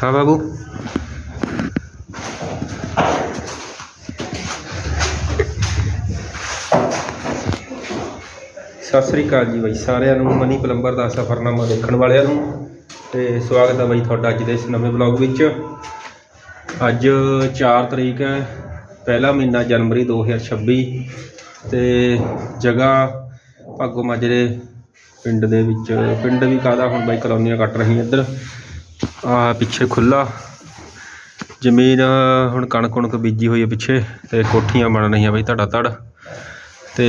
ਹਾਂ ਬਾਬੂ ਸਤਿ ਸ੍ਰੀ ਅਕਾਲ ਜੀ ਬਾਈ ਸਾਰਿਆਂ ਨੂੰ ਮਨੀ ਪਲੰਬਰ ਦਾ ਸਫ਼ਰਨਾਮਾ ਦੇਖਣ ਵਾਲਿਆਂ ਨੂੰ ਤੇ ਸਵਾਗਤ ਹੈ ਬਾਈ ਤੁਹਾਡਾ ਅੱਜ ਦੇ ਇਸ ਨਵੇਂ ਵਲੌਗ ਵਿੱਚ ਅੱਜ 4 ਤਰੀਕ ਹੈ ਪਹਿਲਾ ਮਹੀਨਾ ਜਨਵਰੀ 2026 ਤੇ ਜਗ੍ਹਾ ਭਾਗੋ ਮਾਜਰੇ ਪਿੰਡ ਦੇ ਵਿੱਚ, ਪਿੰਡ ਵੀ ਕਾਹਦਾ ਹੁਣ ਬਾਈ ਕਲੋਨੀਆਂ ਕੱਟ ਰਹੀ ਇੱਧਰ। ਆ ਪਿੱਛੇ ਖੁੱਲਾ ਜ਼ਮੀਨ ਹੁਣ ਕਣਕ ਕੁਣਕ ਬੀਜੀ ਹੋਈ ਹੈ ਪਿੱਛੇ ਤੇ ਕੋਠੀਆਂ ਬਣ ਰਹੀਆਂ ਬਈ ਧੜਾ ਧੜ। ਤੇ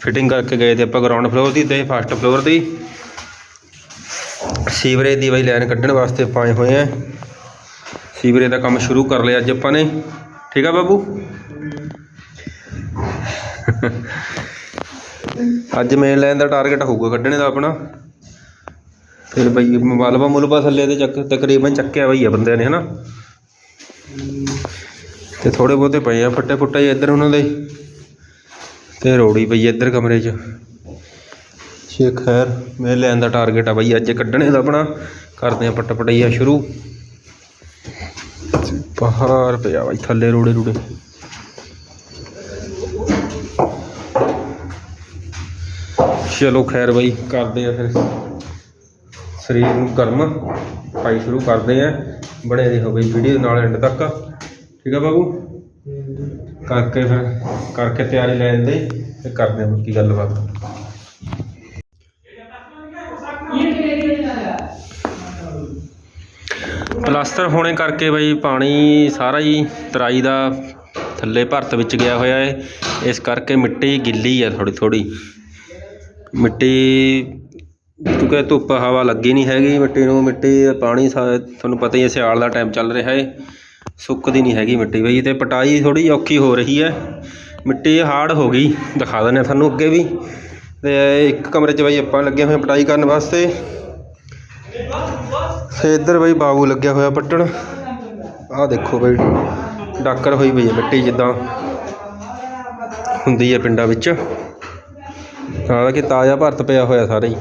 ਫਿਟਿੰਗ ਕਰਕੇ ਗਏ ਤੇ ਆਪਾਂ ਗਰਾਊਂਡ ਫਲੋਰ ਦੀ ਤੇ ਫਸਟ ਫਲੋਰ ਦੀ। ਸੀਵਰੇਜ ਦੀ ਬਾਈ ਲਾਈਨ ਕੱਢਣ ਵਾਸਤੇ ਪਾਏ ਹੋਏ ਆ। ਸੀਵਰੇਜ ਦਾ ਕੰਮ ਸ਼ੁਰੂ ਕਰ ਲਿਆ ਅੱਜ ਆਪਾਂ ਨੇ। ਠੀਕ ਆ ਬਾਬੂ? ਅੱਜ ਮੇਨ ਲਾਈਨ ਦਾ ਟਾਰਗੇਟ ਹੋਊਗਾ, ਕੱਢਣੇ ਦਾ ਆਪਣਾ। ਫਿਰ ਬਈ ਮਲਬਾ ਮੁਲਬਾ ਥੱਲੇ ਦੇ ਚੱਕ, ਤਕਰੀਬਨ ਚੱਕਿਆ ਬਈ ਆ ਬੰਦਿਆਂ ਨੇ, ਹਨਾ? ਤੇ ਥੋੜੇ ਬਹੁਤੇ ਪਏ ਆ, ਫੱਟੇ ਫੁੱਟੇ ਜਿਹੇ ਇੱਧਰ ਉਹਨਾਂ ਦੇ। ਤੇ ਰੋੜੀ ਪਈ ਇੱਧਰ ਕਮਰੇ 'ਚ। ਛੇ ਖੈਰ ਮੇਰੇ ਲੈਣ ਦਾ ਟਾਰਗੇਟ ਆ ਬਈ, ਅੱਜ ਕੱਢਣੇ ਦਾ ਆਪਣਾ। ਕਰਦੇ ਆ ਪੱਟ ਸ਼ੁਰੂ। ਪਹਾੜ ਪਿਆ ਬਾਈ, ਥੱਲੇ ਰੋੜੇ ਰੂੜੇ। ਚਲੋ ਖੈਰ ਬਾਈ, ਕਰਦੇ ਆ ਫਿਰ। ਸਰੀਰ ਨੂੰ ਗਰਮ ਪਾਈ ਸ਼ੁਰੂ ਕਰਦੇ ਆ। ਬਣੇ ਰਹੋ ਬਈ ਵੀਡੀਓ ਨਾਲ ਐਂਡ ਤੱਕ। ਠੀਕ ਆ ਬਾਬੂ? ਕਰਕੇ ਫਿਰ, ਕਰਕੇ ਤਿਆਰੀ ਲੈਣ ਦੇ ਤੇ ਕਰਦੇ ਆ ਬਾਕੀ ਗੱਲਬਾਤ। ਪਲਾਸਟਰ ਹੋਣੇ ਕਰਕੇ ਬਈ ਪਾਣੀ ਸਾਰਾ ਹੀ ਤਰਾਈ ਦਾ ਥੱਲੇ ਭਰਤ ਵਿੱਚ ਗਿਆ ਹੋਇਆ ਹੈ ਇਸ ਕਰਕੇ ਮਿੱਟੀ ਗਿੱਲੀ ਹੈ ਥੋੜ੍ਹੀ ਥੋੜ੍ਹੀ। ਮਿੱਟੀ, ਕਿਉਂਕਿ ਧੁੱਪ, ਹਵਾ ਲੱਗੀ ਨਹੀਂ ਹੈਗੀ ਮਿੱਟੀ ਨੂੰ। ਮਿੱਟੀ ਦਾ ਪਾਣੀ ਸਾ- ਤੁਹਾਨੂੰ ਪਤਾ ਹੀ ਹੈ, ਸਿਆਲ ਦਾ ਟਾਈਮ ਚੱਲ ਰਿਹਾ ਹੈ ਸੁੱਕਦੀ ਨਹੀਂ ਹੈਗੀ ਮਿੱਟੀ ਬਈ। ਤੇ ਪਟਾਈ ਥੋੜੀ ਔਖੀ ਹੋ ਰਹੀ ਹੈ। ਮਿੱਟੀ ਹਾਰਡ ਹੋ ਗਈ। ਦਿਖਾ ਦਿੰਦੇ ਹਾਂ ਤੁਹਾਨੂੰ ਅੱਗੇ ਵੀ। ਤੇ ਇੱਕ ਕਮਰੇ 'ਚ ਬਈ ਆਪਾਂ ਲੱਗੇ ਹੋਏ ਪਟਾਈ ਕਰਨ ਵਾਸਤੇ। ਤੇ ਇੱਧਰ ਬਈ ਬਾਬੂ ਲੱਗਿਆ ਹੋਇਆ ਪੱਟਣ। ਆਹ ਦੇਖੋ ਬਈ, ਡਾਕਰ ਹੋਈ ਪਈ ਹੈ ਮਿੱਟੀ ਜਿੱਦਾਂ ਹੁੰਦੀ ਹੈ ਪਿੰਡਾਂ ਵਿੱਚ। ਤਾਂ ਕਿ ਤਾਜ਼ਾ ਭਰਤ ਪਿਆ ਹੋਇਆ ਸਾਰੇ ਹੀ।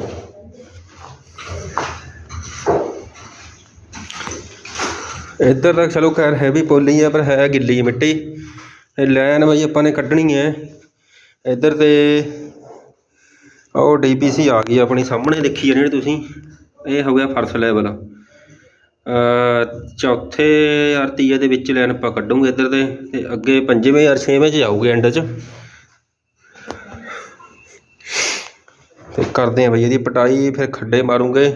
ਇੱਧਰ ਤਾਂ ਚਲੋ ਖੈਰ ਹੈ ਵੀ ਪੋਲੀ ਹੈ ਪਰ ਹੈ ਗਿੱਲੀ ਮਿੱਟੀ। ਇਹ ਲਾਈਨ ਬਈ ਆਪਾਂ ਨੇ ਕੱਢਣੀ ਹੈ। ਇੱਧਰ ਤੇ ਉਹ ਡੀਪੀਸੀ ਆ ਗਈ ਆਪਣੀ, ਸਾਹਮਣੇ ਦੇਖੀ ਜਾਂਦੇ ਤੁਸੀਂ। ਇਹ ਹੋ ਗਿਆ ਫਰਸ਼ ਲੈਵਲ ਚੌਥੇ ਯਾਰ ਤੀਏ ਦੇ ਵਿੱਚ ਲਾਈਨ ਆਪਾਂ ਕੱਢੂਗੇ ਇੱਧਰ ਦੇ, ਤੇ ਅੱਗੇ ਪੰਜਵੇਂ ਯਾਰ ਛੇਵੇਂ 'ਚ ਜਾਊਗੇ ਐਂਡ 'ਚ। ਤੇ ਕਰਦੇ ਆ ਬਈ ਇਹਦੀ ਪਟਾਈ, ਫਿਰ ਖੱਡੇ ਮਾਰੂਗੇ।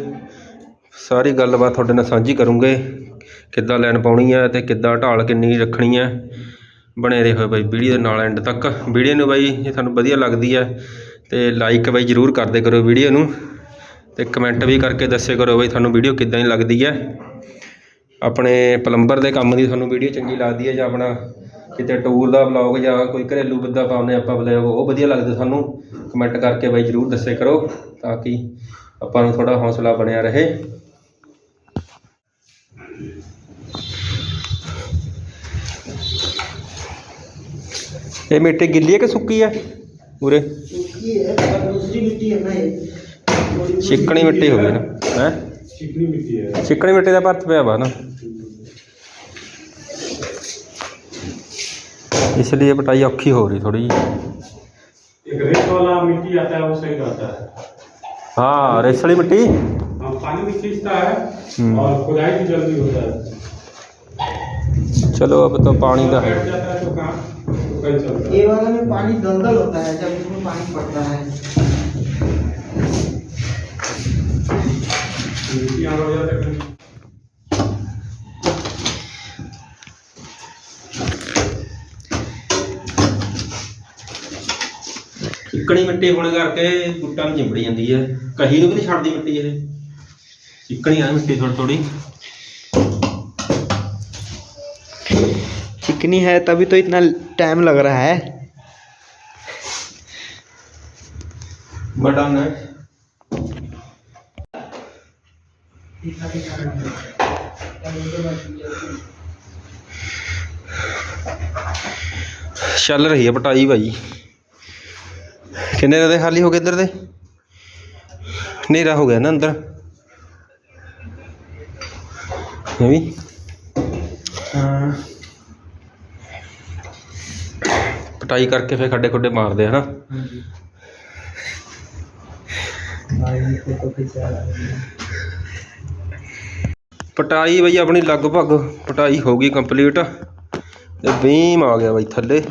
ਸਾਰੀ ਗੱਲਬਾਤ ਤੁਹਾਡੇ ਨਾਲ ਸਾਂਝੀ ਕਰੂੰਗੇ, ਕਿੱਦਾਂ ਲਾਈਨ ਪਾਉਣੀ ਹੈ ਤੇ ਕਿੱਦਾਂ ਢਾਲ ਕਿੰਨੀ ਰੱਖਣੀ ਹੈ। ਬਣੇ ਰਹੋ ਬਾਈ ਵੀਡੀਓ ਦੇ ਨਾਲ ਐਂਡ ਤੱਕ। ਵੀਡੀਓ ਨੂੰ ਬਾਈ ਜੇ ਤੁਹਾਨੂੰ ਵਧੀਆ ਲੱਗਦੀ ਹੈ, ਤੇ ਲਾਈਕ ਬਾਈ ਜਰੂਰ ਕਰਦੇ ਕਰੋ ਵੀਡੀਓ ਨੂੰ। ਤੇ ਕਮੈਂਟ ਵੀ ਕਰਕੇ ਦੱਸਿਆ ਕਰੋ ਬਈ ਤੁਹਾਨੂੰ ਵੀਡੀਓ ਕਿੱਦਾਂ ਦੀ ਲੱਗਦੀ ਹੈ। ਆਪਣੇ ਪਲੰਬਰ ਦੇ ਕੰਮ ਦੀ ਤੁਹਾਨੂੰ ਵੀਡੀਓ ਚੰਗੀ ਲੱਗਦੀ ਹੈ ਜਾਂ ਆਪਣਾ ਕਿਤੇ ਟੂਰ ਦਾ ਵਲੌਗ ਜਾਂ ਕੋਈ ਘਰੇਲੂ ਬੰਦਾ ਪਾਉਂਦੇ ਆਪਾਂ ਵਲੌਗ ਉਹ ਵਧੀਆ ਲੱਗਦਾ ਸਾਨੂੰ। ਕਮੈਂਟ ਕਰਕੇ ਬਾਈ ਜਰੂਰ ਦੱਸਿਆ ਕਰੋ ਤਾਂ ਕਿ ਆਪਾਂ ਨੂੰ ਥੋੜਾ ਹੌਸਲਾ ਬਣਿਆ ਰਹੇ। ਇਹ ਮਿੱਟੀ ਗਿੱਲੀ ਹੈ ਕਿ ਸੁੱਕੀ ਹੈ? ਪੂਰੇ ਸੁੱਕੀ ਹੈ, ਪਰ ਦੂਸਰੀ ਮਿੱਟੀ ਹੈ ਨਾ ਇਹ। ਚਿਕਣੀ ਮਿੱਟੀ ਹੋ ਗਈ ਨਾ ਹੈ चिकनी मिट्टी है ਚਿਕਣੀ ਮਿੱਟੀ ਦਾ ਭਰਤ ਪਿਆ ਵਾ ਨਾ ਇਸ ਲਈ ਪਟਾਈ ਔਖੀ ਹੋ ਰਹੀ ਥੋੜੀ एक रेत वाला मिट्टी आता है वो सही रहता है ਹਾਂ ਰੇਸ ਵਾਲੀ ਮਿੱਟੀ हाँ पानी भी खींचता है हम्म। और खुदाई भी जल्दी होता है ਚਲੋ ਅਬ ਤਾਂ ਪਾਣੀ ਦਾ ਹੈ बैठ जाता है तो काम तो कहीं चलता ये है वाला में पानी दलदल होता है जब इसमें पानी पड़ता है मिट्टी यहाँ हो जाता है कहीं ਚਿਕਣੀ ਮਿੱਟੀ ਹੋਣ ਕਰਕੇ ਬੂਟਾਂ ਨੂੰ ਚਿੰਬੜੀ ਜਾਂਦੀ ਹੈ ਕਹੀ ਨੂੰ ਵੀ ਨਹੀਂ ਛੱਡਦੀ ਮਿੱਟੀ ਇਹ ਚਿਕਣੀ ਆ ਮਿੱਟੀ ਥੋੜੀ ਥੋੜੀ चिकनी है तभी तो इतना टाइम लग रहा है ਚੱਲ ਰਹੀ ਹੈ ਪਟਾਈ ਭਾਈ। ਕਿੰਨੇ ਦੇ ਖਾਲੀ ਹੋ ਗਏ ਇੱਧਰ ਦੇ? ਹਨੇਰਾ ਹੋ ਗਿਆ ਨਾ ਅੰਦਰ। ਇਹ ਪਟਾਈ ਕਰਕੇ ਫੇਰ ਖੱਡੇ ਖੁੱਡੇ ਮਾਰਦੇ ਹਨਾ? ਹਾਂਜੀ। ਭਾਈ ਕੋਈ ਕੋਈ ਚਾਹ ਪਟਾਈ ਬਈ ਆਪਣੀ ਲਗਭਗ, ਪਟਾਈ ਹੋ ਗਈ ਕੰਪਲੀਟ ਤੇ ਬੀਮ ਆ ਗਿਆ ਬਈ ਥੱਲੇ।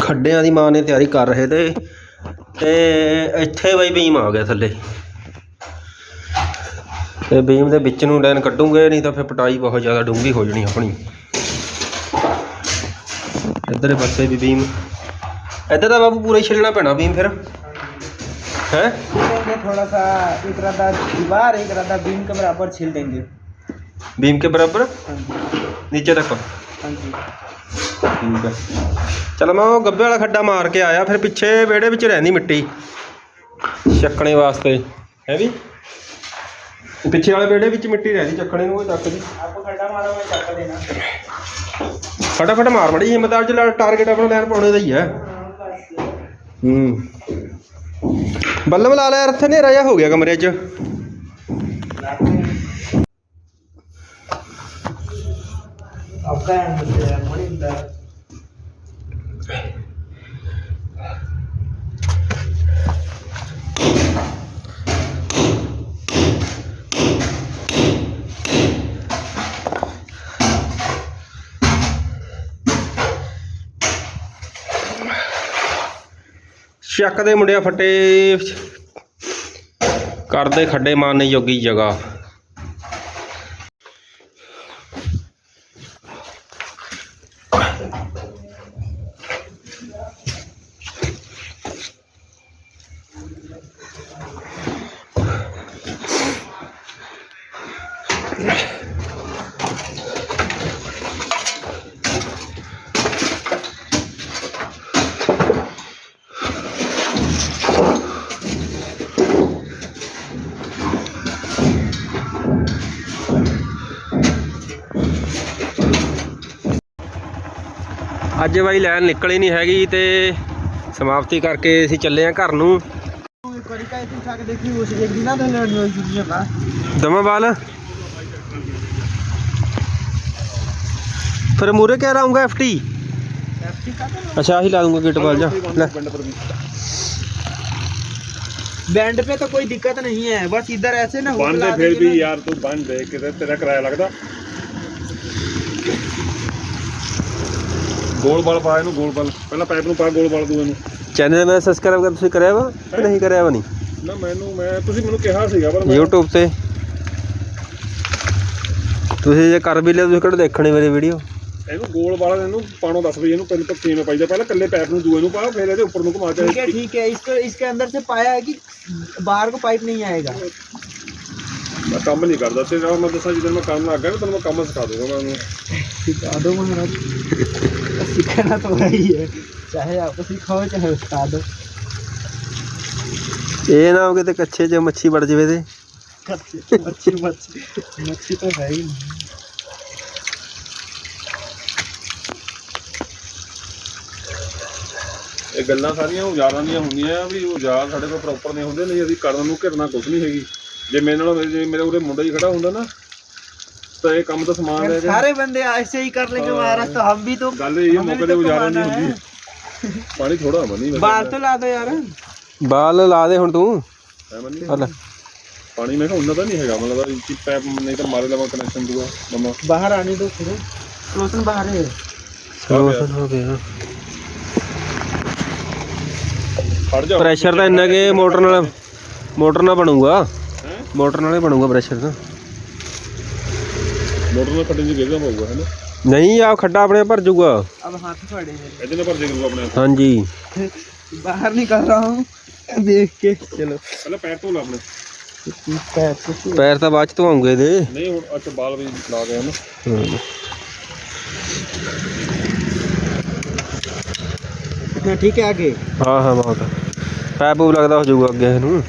ਖੱਡਿਆਂ ਦੀ ਮਾਂ ਨੇ ਤਿਆਰੀ ਕਰ ਰਹੇ ਤੇ ਤੇ ਇੱਥੇ ਬਈ ਬੀਮ ਆ ਗਿਆ ਥੱਲੇ। ਤੇ ਬੀਮ ਦੇ ਵਿੱਚ ਨੂੰ ਲਾਈਨ ਕੱਢੂਗੇ, ਨਹੀਂ ਤਾਂ ਫਿਰ ਪਟਾਈ ਬਹੁਤ ਜ਼ਿਆਦਾ ਡੂੰਘੀ ਹੋ ਜਾਣੀ ਆਪਣੀ। ਇੱਧਰ ਪਾਸੇ ਵੀ ਬੀਮ। ਇੱਧਰ ਤਾਂ ਬਾਬੂ ਪੂਰਾ ਹੀ ਛਿੱਲਣਾ ਪੈਣਾ ਬੀਮ ਫਿਰ। ਹੈ छीलेंगे थोड़ा सा एक रद्दा दीवार एक रद्दा बीम के बराबर छील देंगे ਬੀਮ ਕੇ ਬਰਾਬਰ हाँ जी ਨੀਚੇ ਤੱਕ हाँ जी ਠੀਕ ਹੈ ਚਲ ਮੈਂ ਉਹ ਗੱਬੇ ਵਾਲਾ ਖੱਡਾ ਮਾਰ ਕੇ ਆਇਆ ਫਿਰ ਪਿੱਛੇ ਵਿਹੜੇ ਵਿੱਚ ਰਹਿੰਦੀ ਮਿੱਟੀ ਚੱਕਣੇ ਵਾਸਤੇ ਹੈ ਵੀ ਪਿੱਛੇ ਵਾਲੇ ਵਿਹੜੇ ਵਿੱਚ ਮਿੱਟੀ ਰਹਿੰਦੀ ਚੱਕਣੇ ਨੂੰ ਉਹ ਚੱਕ ਦੀ आपको खड्डा मारा हुआ चक्का देना ਫਟਾਫਟ ਮਾਰ ਮੜੀ ਹਿੰਮਤ ਅੱਜ ਟਾਰਗੇਟ ਆਪਣਾ ਲੈਣ ਪਾਉਣੇ ਦਾ ਹੀ ਹੈ ਹੂੰ ਬੱਲਬ ਲਾ ਲਿਆ ਇੱਥੇ ਹਨੇਰਾ ਜਿਹਾ ਹੋ ਗਿਆ ਕਮਰੇ 'ਚ। ਆਪਕਾ ਮਣੀ ਦਾ ਚੱਕ ਦੇ ਮੁੰਡਿਆ ਫੱਟੇ ਕਰਦੇ ਖੱਡੇ ਮਾਰਨੇ ਜੋਗੀ ਜਗ੍ਹਾ। ਅੱਜ ਬਾਈ ਲਾਈਨ ਨਿਕਲੀ ਨਹੀਂ ਹੈਗੀ ਤੇ ਸਮਾਪਤੀ ਕਰਕੇ ਅਸੀਂ ਚੱਲੇ ਆਂ ਘਰ ਨੂੰ करी का इतनी उठा के देखी उस एक दिन ना तो लड़नी हुई दुनिया का ਦਮਾਵਾਲ ਫਿਰ ਮੂਰੇ ਕਹਿ ਰਹਾਂਗਾ ਐਫਟੀ एफटी का तो ਅੱਛਾ ਆਹੀ ਲਾ ਦੂੰਗਾ ਗੇਟ ਵਾਲ ਜਾ ਲੈ बैंड पे तो कोई दिक्कत नहीं है बस इधर ऐसे ना हुक बंद ला है फिर देंगे भी ना। यार तू बंद है किधर तेरा किराया लगदा ਗੋਲ ਬਲ ਪਾ ਇਹਨੂੰ ਗੋਲ ਬਲ ਪਹਿਲਾਂ ਪਾਈਪ ਨੂੰ ਪਾ ਗੋਲ ਬਲ ਦੂ ਇਹਨੂੰ ਚੈਨਲ ਮੇਰਾ ਸਬਸਕ੍ਰਾਈਬ ਕਰ ਤੁਸੀਂ ਕਰਿਆ ਵਾ ਕਿ ਨਹੀਂ ਕਰਿਆ ਵਾ ਨਹੀਂ ਨਾ ਮੈਨੂੰ ਮੈਂ ਤੁਸੀਂ ਮੈਨੂੰ ਕਿਹਾ ਸੀਗਾ ਪਰ ਮੈਂ YouTube ਤੇ ਤੁਸੀਂ ਜੇ ਕਰ ਵੀ ਲਿਆ ਤੁਸੀਂ ਕਿਹੜਾ ਦੇਖਣੇ ਮੇਰੇ ਵੀਡੀਓ ਇਹਨੂੰ ਗੋਲ ਵਾਲਾ ਇਹਨੂੰ ਪਾਣੋ ਦੱਸ ਵੀ ਇਹਨੂੰ ਪਹਿਲਾਂ ਕਿਵੇਂ ਪਾਈਦਾ ਪਹਿਲਾਂ ਕੱਲੇ ਪੈਪ ਨੂੰ ਦੂਏ ਨੂੰ ਪਾ ਫਿਰ ਇਹਦੇ ਉੱਪਰ ਨੂੰ ਘੁਮਾ ਕੇ ठीक है ठीक है इसको इसके अंदर से पाया है कि बाहर को पाइप नहीं आएगा ਮੈਂ ਕੰਮ ਨਹੀਂ ਕਰਦਾ ਤੇ ਮੈਂ ਦੱਸਾਂ ਜਦੋਂ ਮੈਂ ਕੰਮ ਲੱਗ ਗਿਆ ਨਾ ਤੈਨੂੰ ਮੈਂ ਕੰਮ ਸਿਖਾ ਦੂੰਗਾ ਮੈਂ ਉਹਨੂੰ सिखा दो महाराज सिखाना तो वही है चाहे आप सिखाओ चाहे सिखा दो ਇਹ ਨਾ ਹੋ ਕਿਤੇ ਕੱਛੇ 'ਚ ਮੱਛੀ ਵੜ ਜਵੇ ਤੇ मच्छी मच्छी मच्छी तो है ही नहीं। ਇਹ ਗੱਲਾਂ ਸਾਰੀਆਂ ਉਜਾਰਾਂ ਦੀਆਂ ਹੁੰਦੀਆਂ ਆ ਵੀ ਉਜਾਰ ਸਾਡੇ ਕੋਲ ਪ੍ਰੋਪਰ ਨਹੀਂ ਹੁੰਦੇ ਨਹੀਂ ਅਸੀਂ ਕਰਨ ਨੂੰ ਘਿਰਨਾ ਕੁਝ ਨਹੀਂ ਹੈਗੀ ਜੇ ਮੇਰੇ ਨਾਲ ਜੇ ਮੇਰੇ ਉਰੇ ਮੁੰਡਾ ਹੀ ਖੜਾ ਹੁੰਦਾ ਨਾ ਤਾਂ ਇਹ ਕੰਮ ਤਾਂ ਸਮਾਨ अगर ਹੈ सारे बंदे ऐसे ही कर लेंगे महाराज तो हम भी तो ਗੱਲ ਇਹ ਹੈ हमें ਮੌਕੇ भी ਤੇ तो ਉਜਾਰਾਂ ਨਹੀਂ कमाना है। ਹੁੰਦੀ ਪਾਣੀ ਥੋੜਾ ਮਨੀ बाल तो ला दो यार ਬਾਲ ਲਾ ਦੇ ਹੁਣ ਤੂੰ ਹੈ ਮਨੀ ਹਲ ਪਾਣੀ ਮੈਂ ਕਿਹਾ ਉਹਨਾਂ ਦਾ ਨਹੀਂ ਹੈਗਾ ਮਤਲਬ ਇੰਚੀ ਪੈਪ ਨਹੀਂ ਤਾਂ ਮਾਰੇ ਲਵਾਂ ਕਨੈਕਸ਼ਨ ਦੂਆ ਮਮਾ बाहर आने दो फिर रोशन बाहर है ਰੋਸ਼ਨ ਹੋ ਗਿਆ ਖੜ ਜਾ ਪ੍ਰੈਸ਼ਰ ਤਾਂ ਇੰਨਾ ਕਿ ਮੋਟਰ ਨਾਲ ਮੋਟਰ ਨਾਲ ਬਣੂਗਾ ਹੈਂ? ਮੋਟਰ ਨਾਲ ਹੀ ਬਣੂਗਾ ਪ੍ਰੈਸ਼ਰ ਤਾਂ ਮੋਟਰ ਨਾਲ ਖੱਡੇ ਚ ਗਿਰਦਾ ਪਊਗਾ ਹੈ ਨਾ ਨਹੀਂ ਆ ਖੱਡਾ ਆਪਣੇ ਭਰ ਜੂਗਾ अब हाथ पड़े हैं ਇਹਦੇ ਨਾਲ ਭਰ ਦੇ ਦੂਗਾ ਆਪਣੇ ਆਪ। ਹਾਂਜੀ बाहर निकल रहा हूँ देख के चलो ਪਹਿਲਾਂ ਪੈਰ ਧੋ ਲਾ ਆਪਣੇ पैर से ਪੈਰ ਤਾਂ ਬਾਅਦ ਚ ਧਵਾਉਂਗੇ ਇਹਦੇ ਨਹੀਂ ਹੁਣ ਅੱਛਾ ਬਾਲ ਵੀ ਲਾ ਗਏ ਨਾ ਹਮ। हाँ ठीक है आगे ਹਾਂ ਹਾਂ ਬਹੁਤ ਪੈਪ ਪੂਪ ਲੱਗਦਾ ਹੋ ਜਾਊਗਾ ਅੱਗੇ ਇਹਨੂੰ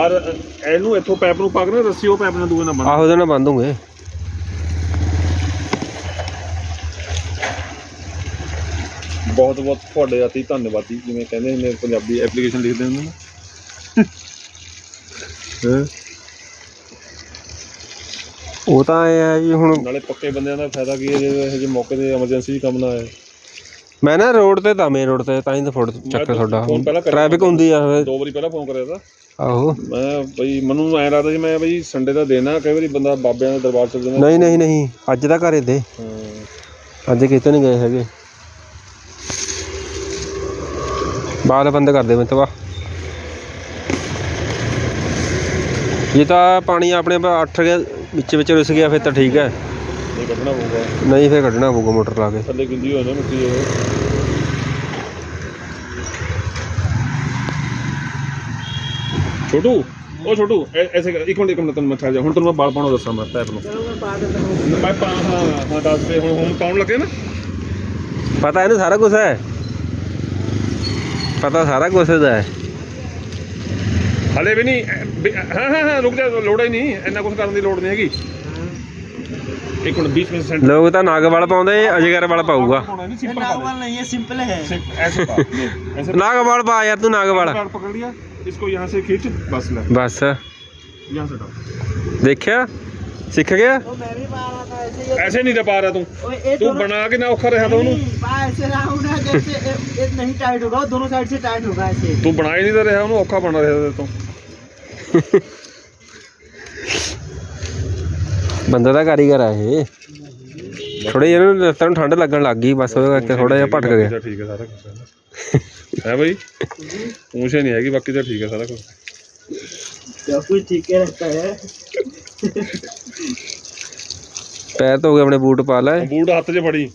ਔਰ ਇਹਨੂੰ ਇੱਥੋਂ ਪੈਪ ਨੂੰ ਪਾ ਕੇ ਨਾ ਰੱਸੀ ਉਹ ਪੈਪ ਨਾਲ ਦੂਏ ਨਾਲ ਬੰਨ ਆਹੋ ਉਹਦੇ ਨਾਲ ਬੰਦ ਦੂੰਗੇ। ਬਹੁਤ ਬਹੁਤ ਤੁਹਾਡੇ ਅਤੀ ਧੰਨਵਾਦੀ ਜਿਵੇਂ ਕਹਿੰਦੇ ਨੇ ਪੰਜਾਬੀ ਐਪਲੀਕੇਸ਼ਨ ਲਿਖਦੇ ਹੁੰਦੇ ਨੇ। ਹੈਂ? ਉਹ ਤਾਂ ਇਹ ਹੈ ਜੀ ਹੁਣ ਨਾਲੇ ਪੱਕੇ ਬੰਦਿਆਂ ਦਾ ਫਾਇਦਾ ਕੀ ਹੈ ਜੇ ਇਹ ਜਿਹੇ ਮੌਕੇ ਤੇ ਐਮਰਜੈਂਸੀ ਕੰਮ ਨਾ ਆਏ। ਮੈਂ ਨਾ ਰੋਡ ਤੇ ਤਾਂ ਮੇਨ ਰੋਡ ਤੇ ਤਾਂ ਹੀ ਤਾਂ ਫੋਟੋ ਚੱਕ ਤੁਹਾਡਾ। ਫੋਨ ਪਹਿਲਾਂ ਕਰਿਆ ਟ੍ਰੈਫਿਕ ਹੁੰਦੀ ਆ ਫਿਰ। ਦੋ ਵਾਰੀ ਪਹਿਲਾਂ ਫੋਨ ਕਰਿਆ ਤਾਂ। ਆਹੋ। ਮੈਂ ਬਈ ਮੈਨੂੰ ਐਂ ਲੱਗਦਾ ਸੀ ਮੈਂ ਬਈ ਸੰਡੇ ਦਾ ਆ ਕਈ ਵਾਰੀ ਬੰਦਾ ਬਾਬਿਆਂ ਦੇ ਦਰਬਾਰ ਚਲ ਜਾਂਦਾ। ਨਹੀਂ ਨਹੀਂ ਨਹੀਂ ਅੱਜ ਦਾ ਘਰੇ ਤੇ ਹਾਂ। ਅੱਜ ਕਿਤੇ ਨਹੀਂ ਗਏ ਹੈਗੇ। ਬਾਹਰ ਬੰਦ ਕਰ ਦੇ ਮੈਂ ਤਵਾ ਇਹ ਤਾਂ ਪਾਣੀ ਆਪਣੇ ਅੱਠ ਗਿਆ ਵਿੱਚ ਵਿੱਚ ਰੁਸ ਗਿਆ ਫਿਰ ਤਾਂ ਠੀਕ ਹੈ। ਇਹ ਕੱਢਣਾ ਪਊਗਾ। ਨਹੀਂ ਫਿਰ ਕੱਢਣਾ ਪਊਗਾ ਮੋਟਰ ਲਾ ਕੇ। ਥੱਲੇ ਗਿੰਦੀ ਨਾ ਮਿੱਟੀ ਇਹ ਛੋਟੂ ਉਹ ਛੋਟੂ ਐ- ਐਸੇ ਕਰ- ਇੱਕ ਮਿੰਟ ਇੱਕ ਮਿੰਟ ਤੈਨੂੰ ਮੈਂ ਠਹਿਰ ਜਾ ਹੁਣ ਤੈਨੂੰ ਮੈਂ ਬਾਲ ਪਾਉਣਾ ਦੱਸਾਂ ਮੈਂ ਪੈਪ ਨੂੰ ਚਲੋ ਮੈਂ ਪਾ ਦਿੰਦਾ ਹੂੰ ਮੈਂ ਪਾ ਹਾਂ ਹਾਂ ਦੱਸ ਦੇ ਹੁਣ ਹੁਣ ਪਾਉਣ ਲੱਗੇ ਨਾ ਪਤਾ ਇਹਨੂੰ ਸਾਰਾ ਕੁਝ ਹੈ ਪਤਾ ਸਾਰਾ ਕੁਝ ਦਾ ਹੈ ਹਲੇ ਵੀ ਨਹੀਂ ਐ, ਵੀ- ਹਾਂ ਹਾਂ ਹਾਂ ਰੁਕ ਜਾ ਲੋੜ ਹੀ ਨਹੀਂ ਇੰਨਾ ਕੁਝ ਕਰਨ ਦੀ ਲੋੜ ਨਹੀਂ ਹੈਗੀ ਇੱਕ ਮਿੰਟ 20 ਸੈਂਟ ਲੋਕ ਤਾਂ ਨਾਗ ਵਾਲ ਪਾਉਂਦੇ ਅਜਗਰ ਵਾਲ ਪਾਊਗਾ ਪਾਉਣਾ ਨਹੀਂ ये ਸਿੰਪਲ ਪਾ नावल नहीं है सिंपल है दे ऐसे पा ये, ऐसे ਨਾਗ ਵਾਲ ਪਾ ਯਾਰ ਤੂੰ ਨਾਗ ਵਾਲ कार्ड पकड़ लिया इसको यहाँ से खींच बस ले ਬਸ यहाँ से डाल ਦੇਖਿਆ ਸਿੱਖ ਗਿਆ तो मैं भी पा रहा था ऐसे ये ऐसे नहीं दबा रहा तू ओए, ये तू दोनों- बना के ना औखा रहा था नहीं, पा ऐसे रहा हूँ ना जैसे ये ये नहीं टाइट होगा वो दोनों साइड से टाइट होगा ऐसे तू बना ही नहीं दे रहा ਉਹਨੂੰ ਔਖਾ ਬਣਾ ਰਿਹਾ ਤੂੰ ਬੰਦਾ ਦਾ ਕਾਰੀਗਰ ਆ ਇਹ ਥੋੜੇ ਜਿਹੇ ਨੂੰ ਲੱਤਾਂ ਨੂੰ ਠੰਡ ਲੱਗਣ ਲੱਗ ਗਈ ਬਸ ਉਹਦੇ ਕਰਕੇ ਥੋੜਾ ਜਿਹਾ ਭਟਕ ਗਿਆ ਠੀਕ ਹੈ ਸਾਰਾ ਕੁਝ ਹੈ ਬਈ ਪੂਛੇ ਨਹੀਂ ਹੈਗੀ ਬਾਕੀ ਤਾਂ ਠੀਕ ਹੈ ਸਾਰਾ ਕੁਝ सब कुछ ठीक है रहता है ਪੈਰ ਧੋ ਕੇ ਆਪਣੇ ਬੂਟ ਪਾ ਲੈ ਬੂਟ ਹੱਥ 'ਚ ਫੜੀ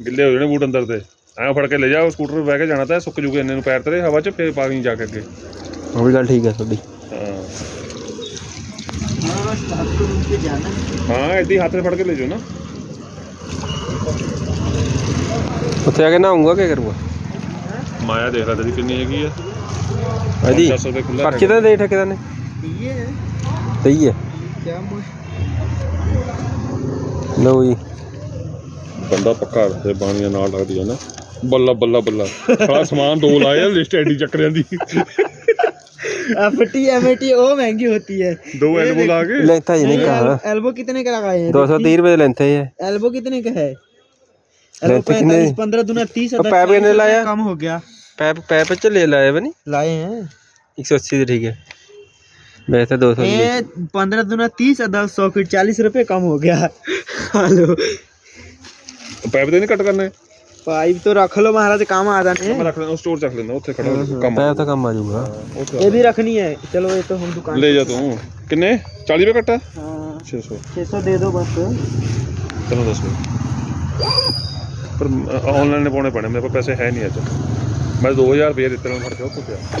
ਗਿੱਲੇ ਹੋ ਜਾਣੇ ਬੂਟ ਅੰਦਰ ਤੇ ਐਂ ਫੜ ਕੇ ਲੈ ਜਾ ਸਕੂਟਰ 'ਤੇ ਬਹਿ ਕੇ ਜਾਣਾ ਤਾਂ ਸੁੱਕ ਜੂਗੇ ਇੰਨੇ ਨੂੰ ਪੈਰ ਤੇਰੇ ਹਵਾ 'ਚ ਫੇਰ ਪਾ ਕੇ ਜਾ ਕੇ ਅੱਗੇ ਉਹ ਵੀ ਗੱਲ ਠੀਕ ਹੈ ਤੁਹਾਡੀ ਹਾਂ हाँ बस आपको रूम पे जाना है ਹਾਂ ਏਦਾਂ ਹੀ ਹੱਥ 'ਚ ਫੜ ਕੇ ਲੈ ਜਾਓ ਨਾ ਉੱਥੇ ਆ ਕੇ ਨਹਾਉਂਗਾ ਕੀ ਕਰੂਗਾ ਮਾਇਆ ਦੇਖ ਲੈ ਤੇਰੀ ਕਿੰਨੀ ਹੈਗੀ ਆ ਇਹਦੀ 400 ਰੁਪਏ ਖੁੱਲਾ ਪਰਚੀ ਤਾਂ ਦੇ ਠੇਕੇਦਾਰ ਨੇ ये है ਸਹੀ ਹੈ क्या मुझ ਲਓ ਜੀ ਬੰਦਾ ਪੱਕਾ ਤੇ ਬਾਣੀਆਂ ਨਾਲ ਲੱਗਦੀ ਹੈ ਨਾ ਬੱਲਾ ਬੱਲਾ ਬੱਲਾ ਸਾਰਾ ਸਮਾਨ ਦੋ ਲਾਏ ਆ ਲਿਸਟ ਐਡੀ ਚੱਕ ਜਾਂਦੀ एफटी एमटी वो महंगी होती है ਦੋ ਐਲਬੋ ਲਾ ਕੇ ਲੈਂਥਾ ਜੀ ਨਹੀਂ ਕਹਾ एल्बो कितने का लगाए हैं 230 ਰੁਪਏ ਲੈਂਥ ਹੈ एल्बो कितने का है लेते एल्बो कितने? पैंतालीस पंद्रह दुना तीस और पैप कितने लाया? कम हो गया ਪੈਪ ਪੈਪ ਚ ਲੈ ਲਾਇਆ ਬਣੀ लाए हैं 180 ਦੇ ਠੀਕ ਹੈ ਮੈਂ ਤਾਂ 200 ਦੀ ਲਈ। ये पंद्रह दुना तीस और दस सौ फिर चालीस रुपए कम हो गया हेलो ਪੈਪ ਤੇ ਨਹੀਂ ਕੱਟ ਕਰਨੇ पाइप तो रख लो महाराज काम आ जाने ਮੈਂ ਰੱਖ ਲੈਂਦਾ ਸਟੋਰ ਚੱਕ ਲੈਂਦਾ ਉੱਥੇ ਖੜਾ ਹੋ ਕੇ ਕੰਮ ਪੈਪ ਤਾਂ ਕੰਮ ਆ ਜਾਊਗਾ ਉੱਥੇ ये भी रखनी है चलो ये तो हम दुकान ਲੈ ਜਾ ਤੂੰ ਕਿੰਨੇ 40 ਰੁਪਏ ਕੱਟਾ हाँ 600 छः सौ दे दो बस ਚਲੋ ਦੱਸ ਪਰ ਆਨਲਾਈਨ ਨੇ ਪਾਉਣੇ ਪੈਣੇ ਮੇਰੇ ਕੋਲ ਪੈਸੇ ਹੈ ਨਹੀਂ ਅੱਜ ਮੈਂ 2000 ਰੁਪਏ ਦਿੱਤੇ ਨੇ ਫੜ ਕੇ ਉੱਥੇ ਪਿਆ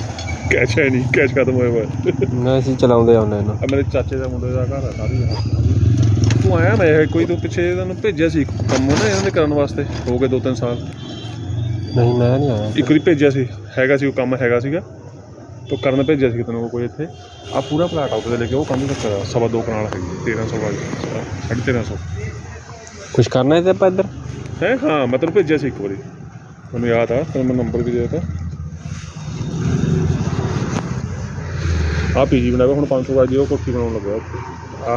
ਕੈਸ਼ ਹੈ ਨਹੀਂ ਕੈਸ਼ ਖਤਮ ਹੋਇਆ ਹੋਇਆ। ਨਾ ਅਸੀਂ ਚਲਾਉਂਦੇ ਆਉਂਦੇ ਇਹਨੂੰ ਆ ਮੇਰੇ ਚਾਚੇ ਦਾ ਮੁੰਡੇ ਦਾ ਘਰ ਆ ਸਾਰੀ ਤੂੰ ਆਇਆ ਮੈਂ ਕੋਈ ਤੂੰ ਪਿੱਛੇ ਇਹਨਾਂ ਨੂੰ ਭੇਜਿਆ ਸੀ ਕੰਮ ਨਾ ਇਹਨਾਂ ਦੇ ਕਰਨ ਵਾਸਤੇ ਹੋ ਗਏ 2-3 ਸਾਲ। ਨਹੀਂ ਮੈਂ ਨਹੀਂ ਆਇਆ। ਇੱਕ ਵਾਰੀ ਭੇਜਿਆ ਸੀ ਹੈਗਾ ਸੀ ਉਹ ਕੰਮ ਹੈਗਾ ਸੀਗਾ। ਤੋ ਕਰਨ ਭੇਜਿਆ ਸੀ ਤੈਨੂੰ ਕੋਈ ਇੱਥੇ। ਆ ਪੂਰਾ ਪਲਾਟ ਆ ਉਹਦੇ ਲੈ ਕੇ ਉਹ ਕੰਮ ਕਰਦਾ ਸਵਾ ਦੋ ਕਨਾਲ ਹੈਗੀ 1300 ਵਾਲੀ ਸਾਢੇ 1300 ਕੁਝ ਕਰਨਾ ਹੈ ਤੇ ਆਪਾਂ ਇੱਧਰ? ਹੈ ਹਾਂ ਮੈਂ ਤੈਨੂੰ ਭੇਜਿਆ ਸੀ ਇੱਕ ਵਾਰੀ। ਮੈਨੂੰ ਯਾਦ ਆ ਤੈਨੂੰ ਮੈਂ ਨੰਬਰ ਵੀ ਦੇ ਦਿੱਤਾ। ਆ ਪੀਜੀ ਹੋਇਆ, ਹੁਣ 500 ਵਾਲੀ ਉਹ ਕੋਠੀ ਬਣਾਉਣ ਲੱਗਾ ਆ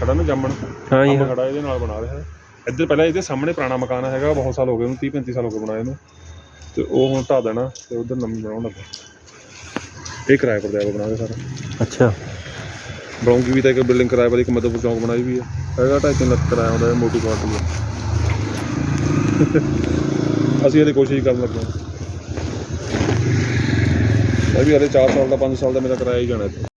ਖੜਾ ਨਾ ਜਾਮਣ। ਹਾਂ ਜੀ ਖੜਾ ਇਹਦੇ ਨਾਲ ਬਣਾ ਰਿਹਾ। ਇੱਧਰ ਪਹਿਲਾਂ ਇਹਦੇ ਸਾਹਮਣੇ ਪੁਰਾਣਾ ਮਕਾਨ ਹੈਗਾ ਬਹੁਤ ਸਾਲ ਹੋ ਗਏ ਉਹਨੂੰ 30 35 ਸਾਲ ਹੋ ਗਏ ਬਣਾਏ ਨੂੰ। ਤੇ ਉਹ ਹੁਣ ਢਾ ਦੇਣਾ ਤੇ ਉਧਰ ਨਵੀਂ ਬਣਾਉਣ ਲੱਗਾ। ਇਹ ਕਿਰਾਏ ਪਰ ਦਿਆ ਬਣਾ ਕੇ ਸਾਰਾ। ਅੱਛਾ। ਬਣਾਉਂਗੀ ਵੀ ਤਾਂ ਇੱਕ ਬਿਲਡਿੰਗ ਕਿਰਾਏ ਪਰ ਇੱਕ ਮਦਦਪੁਰ ਚੌਂਕ ਬਣਾਈ ਵੀ ਹੈ ਹੈਗਾ ਢਾਈ ਤਿੰਨ ਲੱਖ ਕਿਰਾਇਆ ਹੁੰਦਾ ਮੋਟੀ ਕੁਆਲਿਟੀ ਹੈ ਅਸੀਂ ਇਹਦੀ ਕੋਸ਼ਿਸ਼ ਕਰਨ ਲੱਗੇ ਹਾਂ। ਮੈਂ ਵੀ ਹਲੇ 4 ਸਾਲ ਦਾ 5 ਸਾਲ ਦਾ ਮੇਰਾ ਕਿਰਾਇਆ ਹੀ ਜਾਣਾ ਇੱਥੇ